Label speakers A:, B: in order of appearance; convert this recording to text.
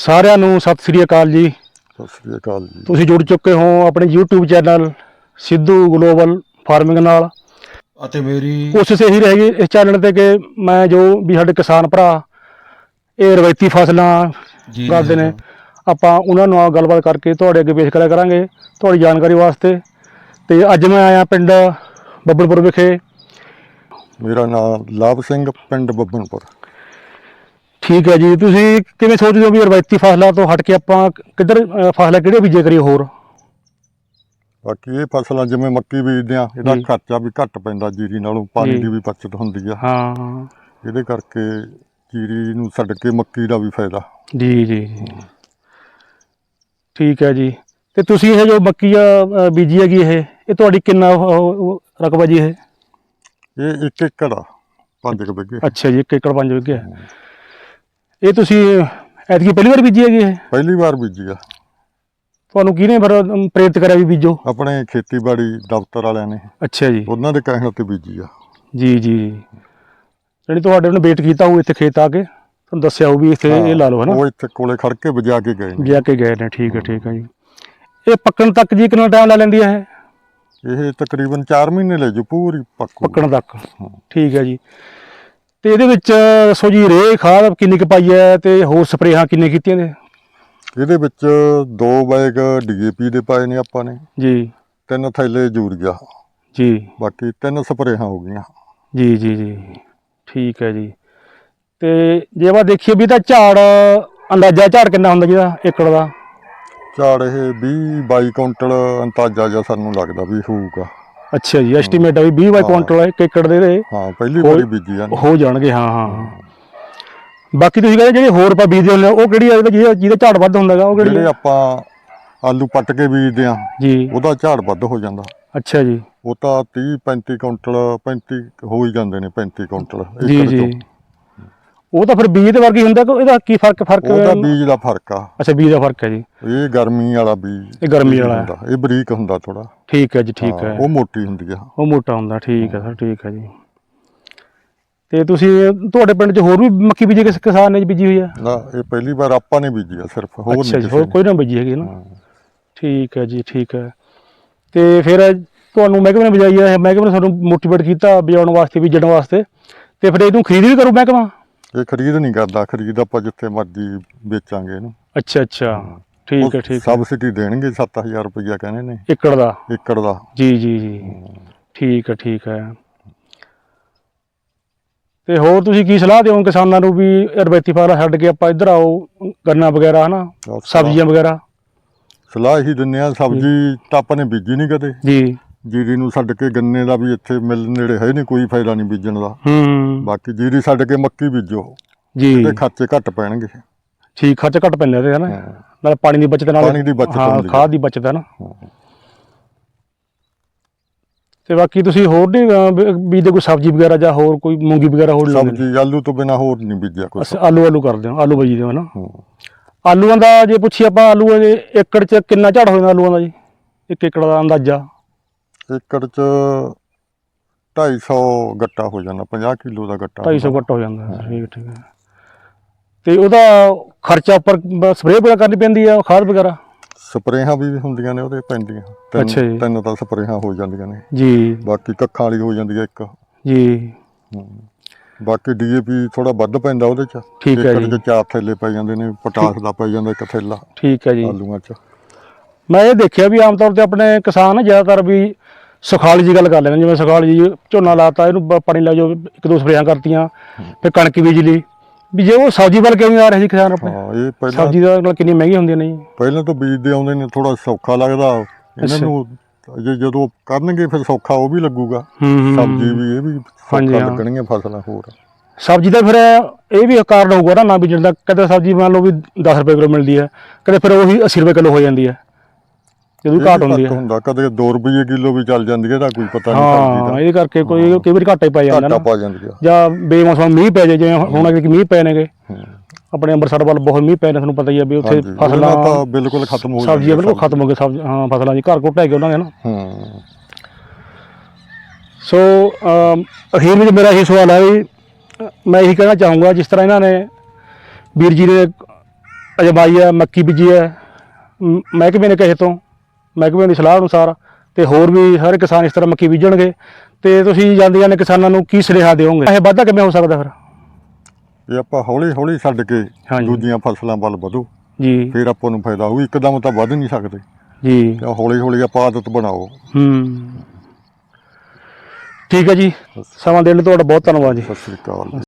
A: ਸਾਰਿਆਂ ਨੂੰ ਸਤਿ ਸ੍ਰੀ ਅਕਾਲ ਜੀ।
B: ਸਤਿ ਸ੍ਰੀ ਅਕਾਲ ਜੀ।
A: ਤੁਸੀਂ ਜੁੜ ਚੁੱਕੇ ਹੋ ਆਪਣੇ YouTube channel Sidhu global farming ਨਾਲ।
C: ਅਤੇ ਮੇਰੀ
A: ਕੋਸ਼ਿਸ਼ ਇਹੀ ਰਹੇਗੀ ਇਸ ਚੈਨਲ ਤੇ ਕਿ ਮੈਂ ਜੋ ਵੀ ਸਾਡੇ ਕਿਸਾਨ ਭਰਾ ਇਹ ਰਵਾਇਤੀ ਫਸਲਾਂ ਕਰਦੇ ਨੇ ਆਪਾਂ ਉਹਨਾਂ ਨਾਲ ਗੱਲਬਾਤ ਕਰਕੇ ਤੁਹਾਡੇ ਅੱਗੇ ਪੇਸ਼ ਕਰਿਆ ਕਰਾਂਗੇ ਤੁਹਾਡੀ ਜਾਣਕਾਰੀ ਵਾਸਤੇ। ਤੇ ਅੱਜ ਮੈਂ ਆਇਆ ਪਿੰਡ ਬੱਬਲਪੁਰ ਵਿਖੇ।
B: ਮੇਰਾ ਨਾਮ ਲਾਭ ਸਿੰਘ ਪਿੰਡ ਬੱਬਨਪੁਰ
A: ਠੀਕ ਹੈ ਜੀ ਤੁਸੀਂ ਕਿਵੇਂ ਸੋਚਦੇ ਹੋ ਵੀ ਰਵਾਇਤੀ ਫਸਲਾਂ ਤੋਂ ਹਟ ਕੇ ਆਪਾਂ ਕਿੱਧਰ ਅ, ਫਸਲਾਂ ਕਿਹੜੇ ਬੀਜੇ ਕਰੀਏ ਹੋਰ?
B: ਬਾਕੀ ਇਹ ਫਸਲਾਂ ਜਿਵੇਂ ਮੱਕੀ ਬੀਜਦੇ ਆ ਇਹਦਾ
A: ਜੀ।
B: ਖਰਚਾ ਵੀ ਘੱਟ ਪੈਂਦਾ ਜੀਰੀ ਨਾਲੋਂ ਪਾਣੀ
A: ਜੀ।
B: ਦੀ ਵੀ ਬਚਤ ਹੁੰਦੀ ਆ।
A: ਹਾਂ।
B: ਇਹਦੇ ਕਰਕੇ ਜੀਰੀ ਨੂੰ ਛੱਡ ਕੇ ਮੱਕੀ ਦਾ ਵੀ ਫਾਇਦਾ।
A: ਜੀ ਜੀ ਜੀ। ਠੀਕ ਹੈ ਜੀ। ਤੇ ਤੁਸੀਂ ਇਹ ਜੋ ਮੱਕੀ ਆ ਅ, ਬੀਜੀ ਹੈਗੀ ਇਹ ਇਹ ਤੁਹਾਡੀ ਕਿੰਨਾ ਉਹ- ਉਹ ਰਕਬਾ ਜੀ ਇਹ?
B: ਇਹ ਇੱਕ ਏਕੜ ਆ ਪੰਜ ਕੁ ਬਿੱਗੇ
A: ਅੱਛਾ ਜੀ 1 ਏਕੜ 5 ਵਿਗੇ ਇਹ ਤੁਸੀਂ ਐਤਕੀ ਪਹਿਲੀ ਵਾਰ ਬੀਜੀ ਹੈਗੀ ਇਹ?
B: ਪਹਿਲੀ ਵਾਰ ਬੀਜੀ ਆ।
A: ਤੁਹਾਨੂੰ ਕਿਹਨੇ ਫਿਰ ਅਮ, ਪ੍ਰੇਰਿਤ ਕਰਿਆ ਵੀ ਬੀਜੋ?
B: ਆਪਣੇ ਖੇਤੀਬਾੜੀ ਦਫ਼ਤਰ ਵਾਲਿਆਂ ਨੇ।
A: ਅੱਛਾ ਜੀ।
B: ਉਹਨਾਂ ਦੇ ਕਹਿਣ ਤੇ ਬੀਜੀ ਆ।
A: ਜੀ ਜੀ। ਜਿਹੜੀ ਤੁਹਾਡੇ ਉਹਨੇ ਵੇਟ ਕੀਤਾ ਹੋਊ ਇੱਥੇ ਖੇਤ ਆ ਕੇ। ਤੁਹਾਨੂੰ ਦੱਸਿਆ ਹੋਊ ਵੀ ਇੱਥੇ ਇਹ ਲਾ ਲਓ ਹਨਾ?
B: ਉਹ ਇੱਥੇ ਕੋਲੇ ਖੜ ਕੇ ਵਜਾ ਕੇ ਗਏ ਨੇ।
A: ਜਾ ਕੇ ਗਏ ਨੇ ਠੀਕ ਹੈ ਠੀਕ ਹੈ ਜੀ। ਇਹ ਪੱਕਣ ਤੱਕ ਜੀ ਕਿੰਨਾ ਟਾਈਮ ਲਾ ਲੈਂਦੀ ਹੈ ਇਹ?
B: ਇਹ ਤਕਰੀਬਨ 4 ਮਹੀਨੇ ਲੈ ਜੂ ਪੂਰੀ ਪੱਕੂ।
A: ਪੱਕਣ ਤੱਕ। ਠੀਕ ਹੈ ਜੀ। ਤੇ ਇਹਦੇ ਵਿੱਚ ਸੋ ਜੀ ਰੇ ਖਾਦ ਕਿੰਨੀ ਕੁ ਪਾਈ ਹੈ ਤੇ ਹੋਰ ਸਪਰੇਹਾਂ ਕਿੰਨੇ ਕੀਤੀਆਂ ਨੇ?
B: ਇਹਦੇ ਵਿੱਚ ਦੋ ਬੈਗ ਡੀਏਪੀ ਦੇ ਪਾਏ ਨੇ ਆਪਾਂ ਨੇ।
A: ਜੀ।
B: ਤਿੰਨ ਥੈਲੇ ਯੂਰੀਆ।
A: ਜੀ।
B: ਬਾਕੀ ਤਿੰਨ ਸਪਰੇਹਾਂ ਹੋ ਗਈਆਂ।
A: ਜੀ ਜੀ ਜੀ। ਠੀਕ ਹੈ ਜੀ। ਤੇ ਜੇ ਆਪਾਂ ਦੇਖੀਏ ਵੀ ਤਾਂ ਝਾੜ ਅੰਦਾਜ਼ਾ ਝਾੜ ਕਿੰਨਾ ਹੁੰਦਾ ਜਿਹਦਾ ਏਕੜ ਦਾ?
B: ਝਾੜ ਇਹ 20 22 ਕੁਇੰਟਲ ਅੰਦਾਜ਼ਾ ਜਿਹਾ ਸਾਨੂੰ ਲੱਗਦਾ ਵੀ ਹੋਊਗਾ।
A: ਅੱਛਾ ਜੀ ਐਸਟੀਮੇਟ ਆ ਵੀ 20 ਬਾਈ
B: ਹਾਂ।
A: ਕੁਇੰਟਲ ਇੱਕ ਏਕੜ ਦੇ ਦੇ
B: ਹਾਂ ਪਹਿਲੀ ਵਾਰੀ ਬੀਜੀ ਆ।
A: ਹੋ ਜਾਣਗੇ ਹਾਂ ਹਾਂ। ਹਾਂ। ਬਾਕੀ ਤੁਸੀਂ ਕਹਿੰਦੇ ਜਿਹੜੇ ਹੋਰ ਆਪਾਂ ਬੀਜਦੇ ਹੁੰਦੇ ਆ ਉਹ ਕਿਹੜੀ ਆ? ਜਿਹਦਾ- ਜਿਹਦਾ ਝਾੜ ਵੱਧ ਹੁੰਦਾ ਹੈਗਾ ਉਹ ਕਿਹੜੀ
B: ਜਿਹੜੇ
A: ਆ?
B: ਆਪਾਂ ਆਲੂ ਪੱਟ ਕੇ ਬੀਜਦੇ ਆ
A: ਜੀ।
B: ਉਹਦਾ ਝਾੜ ਵੱਧ ਹੋ ਜਾਂਦਾ।
A: ਅੱਛਾ ਜੀ।
B: ਉਹ ਤਾਂ 30 35 ਕੁਇੰਟਲ 35 ਹੋ ਹੀ ਜਾਂਦੇ ਨੇ 35 ਕੁਇੰਟਲ
A: ਜੀ ਜੀ। ਉਹ ਤਾਂ ਫਿਰ ਬੀਜ ਦੇ ਵਰਗੀ ਹੁੰਦਾ ਕਿ ਇਹਦਾ ਕੀ ਫ਼ਰਕ ਫ਼ਰਕ
B: ਉਹਦਾ ਬੀਜ ਦਾ ਫ਼ਰਕ ਆ।
A: ਅੱਛਾ ਬੀਜ ਦਾ ਫ਼ਰਕ ਹੈ ਜੀ।
B: ਇਹ ਗਰਮੀ ਵਾਲਾ ਬੀਜ।
A: ਇਹ ਗਰਮੀ ਵਾਲਾ।
B: ਹੁੰਦਾ, ਇਹ ਬਰੀਕ ਹੁੰਦਾ ਥੋੜਾ
A: ਠੀਕ ਹੈ ਜੀ ਠੀਕ ਹੈ
B: ਉਹ ਮੋਟੀ ਹੁੰਦੀ ਆ।
A: ਉਹ ਮੋਟਾ ਹੁੰਦਾ ਠੀਕ ਹੈ ਸਰ ਠੀਕ ਹੈ ਜੀ। ਤੇ ਤੁਸੀਂ ਤੁਹਾਡੇ ਪਿੰਡ 'ਚ ਹੋਰ ਵੀ ਮੱਕੀ ਬੀਜੀ ਕਿਸ ਕਿਸਾਨ ਨੇ ਬੀਜੀ ਹੋਈ ਹੈ
B: ਨਾ ਇਹ ਪਹਿਲੀ ਵਾਰ ਆਪਾਂ ਨੇ ਬੀਜੀ ਆ ਸਿਰਫ ਹੋਰ
A: ਅੱਛਾ
B: ਨਹੀਂ ਕਿਸੇ
A: ਹੋਰ। ਕੋਈ ਨਾ ਬੀਜੀ ਹੈਗੀ ਨਾ। ਠੀਕ ਹੈ ਜੀ ਠੀਕ ਹੈ। ਤੇ ਫਿਰ ਤੁਹਾਨੂੰ ਮਹਿਕਮੇ ਨੇ ਬਜਾਈ ਹੈ ਮਹਿਕਮੇ ਨੇ ਤੁਹਾਨੂੰ ਮੋਟੀਵੇਟ ਕੀਤਾ ਬਜਾਉਣ ਵਾਸਤੇ ਬੀਜਣ ਵਾਸਤੇ। ਤੇ ਫਿਰ ਇਹਨੂੰ ਖਰੀਦ ਵੀ ਕਰੂ ਮਹਿਕਮਾ।
B: ਇਹ ਖਰੀਦ ਨਹੀਂ ਕਰਦਾ ਖਰੀਦ ਆਪਾਂ ਜਿੱਥੇ ਮਰਜ਼ੀ ਵੇਚਾਂਗੇ ਇਹਨੂੰ।
A: ਅੱਛਾ ਅੱਛਾ। ਠੀਕ ਹੈ ਠੀਕ ਹੈ।
B: ਸਬਸਿਡੀ ਦੇਣਗੇ 7000 ਰੁਪਇਆ ਕਹਿੰਦੇ ਨੇ।
A: ਏਕੜ ਦਾ?
B: ਏਕੜ ਦਾ।
A: ਜੀ ਜੀ ਜੀ। ਠੀਕ ਹੈ ਠੀਕ ਹੈ। ਤੇ ਹੋਰ ਤੁਸੀਂ ਕੀ ਸਲਾਹ ਦਿਓ ਕਿਸਾਨਾਂ ਨੂੰ ਵੀ ਰਬੈਤੀ ਫਸਲਾਂ ਛੱਡ ਕੇ ਆਪਾਂ ਇੱਧਰ ਆਓ ਗੰਨਾ ਵਗੈਰਾ ਹਨਾ? ਸਬਜ਼ੀਆਂ ਵਗੈਰਾ?
B: ਸਲਾਹ ਹੀ ਦਿੰਨੇ ਆ ਸਬਜ਼ੀ ਤਾਂ ਆਪਾਂ ਨੇ ਬੀਜੀ ਨਹੀਂ ਕਦੇ।
A: ਜੀ।
B: ਜੀਰੀ ਨੂੰ ਛੱਡ ਕੇ ਗੰਨੇ ਦਾ ਵੀ ਇੱਥੇ ਮਿਲ ਨੇੜੇ ਹੈ ਨਹੀਂ ਕੋਈ ਫਾਇਦਾ ਨਹੀਂ ਬੀਜਣ ਦਾ।
A: ਹੂੰ।
B: ਬਾਕੀ ਜੀਰੀ ਛੱਡ ਕੇ ਮੱਕੀ ਬੀਜੋ।
A: ਜੀ।
B: ਤੇ ਖਰਚੇ ਘੱਟ ਪੈਣਗੇ।
A: ਠੀਕ ਖਰਚ ਘੱਟ ਪੈਂਦੇ ਇਹਦੇ ਹਨਾ। ਨਾਲ ਪਾਣੀ ਦੀ ਬਚਤ ਨਾਲ
B: ਪਾਣੀ ਦੀ ਬਚਤ
A: ਹਾਂ। ਖਾਦ ਦੀ ਬਚਤ ਹੈ ਨਾ। ਤੇ ਬਾਕੀ ਤੁਸੀਂ ਹੋਰ ਨਹੀਂ ਬੀਜਦੇ ਕੋਈ ਸਬਜ਼ੀ ਵਗੈਰਾ ਜਾਂ ਹੋਰ ਕੋਈ ਮੂੰਗੀ ਵਗੈਰਾ ਹੋਰ ਲਾਉਂਦੇ
B: ਸਬਜ਼ੀ ਆਲੂ ਤੋਂ ਬਿਨਾ ਹੋਰ ਨਹੀਂ ਬੀਜਿਆ ਕੁਛ
A: ਅੱਛਾ ਆਲੂ ਆਲੂ ਕਰਦੇ ਹੋ ਆਲੂ ਬੀਜਦੇ ਹੋ ਨਾ। ਆਲੂਆਂ ਦਾ ਜੇ ਪੁੱਛੀ ਆਪਾਂ ਆਲੂਆਂ ਦੇ ਏਕੜ 'ਚ ਕਿੰਨਾ ਝਾੜ ਹੋ ਜਾਂਦਾ ਆਲੂਆਂ ਦਾ ਜੀ? ਇੱਕ ਏਕੜ ਦਾ ਅੰਦਾਜ਼ਾ।
B: ਏਕੜ ਚ 250 ਗੱਟਾ ਹੋ ਜਾਂਦਾ 50 ਕਿਲੋ ਦਾ ਗੱਟਾ
A: 250 ਘੱਟ ਹੋ ਜਾਂਦਾ ਹੈ। ਠੀਕ ਠੀਕ ਹੈ। ਤੇ ਉਹਦਾ ਖਰਚਾ ਉੱਪਰ ਸਪਰੇਅ ਵਗੈਰਾ ਕਰਨੀ ਪੈਂਦੀ ਆ ਖਾਦ ਵਗੈਰਾ?
B: ਸਪਰੇਹਾਂ ਵੀ ਹੁੰਦੀਆਂ ਨੇ ਉਹਦੇ ਪੈਂਦੀਆਂ।
A: ਅੱਛਾ ਜੀ।
B: ਤਿੰਨ ਤਿੰਨ ਤਾਂ ਸਪਰੇਹਾਂ ਹੋ ਜਾਂਦੀਆਂ ਨੇ।
A: ਜੀ।
B: ਬਾਕੀ ਕੱਖਾਂ ਵਾਲੀ ਹੋ ਜਾਂਦੀ ਹੈ ਇੱਕ।
A: ਜੀ।
B: ਬਾਕੀ ਡੀਏਪੀ ਥੋੜਾ ਵੱਧ ਪੈਂਦਾ ਉਹਦੇ ਚ।
A: ਠੀਕ ਹੈ
B: ਏਕੜ
A: ਜੀ।
B: ਚ ਚਾਰ ਥੈਲੇ ਪੈ ਜਾਂਦੇ ਨੇ ਪਟਾਸ ਦਾ ਪੈ ਜਾਂਦਾ ਇੱਕ ਥੈਲਾ
A: ਠੀਕ ਹੈ ਜੀ।
B: ਆਲੂਆਂ ਚ।
A: ਮੈਂ ਇਹ ਦੇਖਿਆ ਵੀ ਆਮ ਤੌਰ ਤੇ ਆਪਣੇ ਕਿਸਾਨ ਜ਼ਿਆਦਾਤਰ ਵੀ ਸੁਖਾਲੀ ਜੀ ਗੱਲ ਕਰ ਨੇ, ਜਿਵੇਂ ਸੁਖਾਲੀ ਜੀ ਝੋਨਾ ਲਾਤਾ ਇਹਨੂੰ ਬ- ਪਾਣੀ ਲਾ ਜੋ ਇੱਕ ਦੋ ਸਪਰੇਆਂ ਕਰਤੀਆਂ ਫਿਰ ਕਣਕ ਬੀਜ ਲਈ। ਵੀ ਜੇ ਉਹ ਸਬਜ਼ੀ ਵੱਲ ਕਿਉਂ ਨਹੀਂ ਆ ਰਹੇ ਸੀ ਕਿਸਾਨ ਆਪਣੇ?
B: ਹਾਂ ਇਹ ਪਹਿਲਾਂ
A: ਸਬਜ਼ੀ ਦਾ ਨਾਲ ਕਿੰਨੀ ਮਹਿੰਗੀ ਹੁੰਦੀਆਂ ਨੇ ਜੀ।
B: ਪਹਿਲਾਂ ਤੋਂ ਬੀਜਦੇ ਆਉਂਦੇ ਨੇ ਥੋੜਾ ਸੌਖਾ ਲੱਗਦਾ। ਇਹਨਾਂ
A: ਅੱਛਾ।
B: ਨੂੰ ਜੇ ਜਦੋਂ ਕਰਨਗੇ ਫਿਰ ਸੌਖਾ ਉਹ ਵੀ ਲੱਗੂਗਾ।
A: ਹੂੰ
B: ਸਬਜ਼ੀ। ਵੀ ਇਹ ਵੀ
A: ਹਾਂਜੀ,
B: ਸੌਖਾ
A: ਹਾਂ।
B: ਲੱਗਣਗੀਆਂ ਫਸਲਾਂ ਹੋਰ।
A: ਸਬਜ਼ੀ ਦਾ ਫਿਰ ਇਹ ਵੀ ਕਾਰਨ ਹੋਊਗਾ ਨਾ ਨਾ ਬੀਜਣ ਦਾ। ਕਦੇ ਸਬਜ਼ੀ ਮੰਨ ਲਓ ਵੀ 10 ਰੁਪਏ ਕਿਲੋ ਮਿਲਦੀ ਹੈ ਕਦੇ ਫਿਰ ਉਹੀ 80 ਰੁਪਏ ਕਿਲੋ ਹੋ ਜਾਂਦੀ ਹੈ। ਜਦੋਂ ਘਾਟ ਹੁੰਦੀ ਹੈ।
B: ਹੁੰਦਾ ਕਦੇ 2 ਰੁਪਏ ਕਿਲੋ ਵੀ ਚੱਲ ਜਾਂਦੀ ਹੈ ਇਹਦਾ ਕੋਈ ਪਤਾ ਨਹੀਂ
A: ਹਾਂ ਇਹਦੇ ਕਰਕੇ ਕੋਈ ਕਈ ਵਾਰੀ ਘਾਟਾ ਹੀ ਪੈ ਜਾਂਦਾ
B: ਘਾਟਾ
A: ਨਾ।
B: ਪਾ ਜਾਂਦੀ
A: ਜਾਂ ਬੇਮੌਸਮ ਮੀਂਹ ਪੈ ਜਾਏ ਜਿਵੇਂ ਹੁਣ ਅੱਗੇ ਮੀਂਹ ਪੈ ਨੇਗੇ। ਆਪਣੇ ਅੰਮ੍ਰਿਤਸਰ ਵੱਲ ਬਹੁਤ ਮੀਂਹ ਪੈ ਨੇ ਤੁਹਾਨੂੰ ਪਤਾ ਹੀ ਹੈ ਵੀ ਉੱਥੇ ਫਸਲਾਂ
B: ਤਾਂ ਬਿਲਕੁਲ ਖਤਮ ਹੋ
A: ਸਬਜ਼ੀਆਂ ਬਿਲਕੁਲ ਖਤਮ ਹੋ ਗਏ ਸਬਜ਼ੀ ਹਾਂ ਫਸਲਾਂ ਦੀ ਘਰ ਢਹਿ ਗਏ ਉਹਨਾਂ ਦੇ ਨਾ।
B: ਹੂੰ।
A: ਸੋ ਅਖੀਰ ਵਿੱਚ ਮੇਰਾ ਇਹ ਸਵਾਲ ਹੈ ਵੀ ਮੈਂ ਇਹੀ ਕਹਿਣਾ ਚਾਹੂੰਗਾ ਜਿਸ ਤਰ੍ਹਾਂ ਇਹਨਾਂ ਨੇ ਵੀਰ ਜੀ ਨੇ ਅਜਮਾਈ ਹੈ ਮੱਕੀ ਬੀਜੀ ਹੈ। ਮਹਿਕਮੇ ਨੇ ਕਹੇ ਤੋਂ? ਮਹਿਕਮੇ ਦੀ ਸਲਾਹ ਅਨੁਸਾਰ ਤੇ ਹੋਰ ਵੀ ਹਰ ਕਿਸਾਨ ਇਸ ਤਰ੍ਹਾਂ ਮੱਕੀ ਬੀਜਣਗੇ। ਤੇ ਤੁਸੀਂ ਜਾਂਦੀਆਂ ਨੇ ਕਿਸਾਨਾਂ ਨੂੰ ਕੀ ਸੁਨੇਹਾ ਦਿਓਗੇ? ਇਹ ਵਾਧਾ ਕਿਵੇਂ ਹੋ ਸਕਦਾ ਫਿਰ?
B: ਇਹ ਆਪਾਂ ਹੌਲੀ ਹੌਲੀ ਛੱਡ ਕੇ। ਦੂਜੀਆਂ ਫਸਲਾਂ ਵੱਲ ਵਧੋ
A: ਜੀ।
B: ਫਿਰ ਆਪਾਂ ਨੂੰ ਫਾਇਦਾ ਹੋਊ ਇੱਕਦਮ ਤਾਂ ਵੱਧ ਨਹੀਂ ਸਕਦੇ।
A: ਜੀ।
B: ਤੇ ਹੌਲੀ ਹੌਲੀ ਆਪਾਂ ਆਦਤ ਬਣਾਓ।
A: ਹੂੰ। ਠੀਕ ਹੈ ਜੀ। ਸਮਾਂ ਦੇਣ ਲਈ ਤੁਹਾਡਾ ਬਹੁਤ ਧੰਨਵਾਦ ਜੀ।
B: ਸਤਿ ਸ੍ਰੀ ਅਕਾਲ।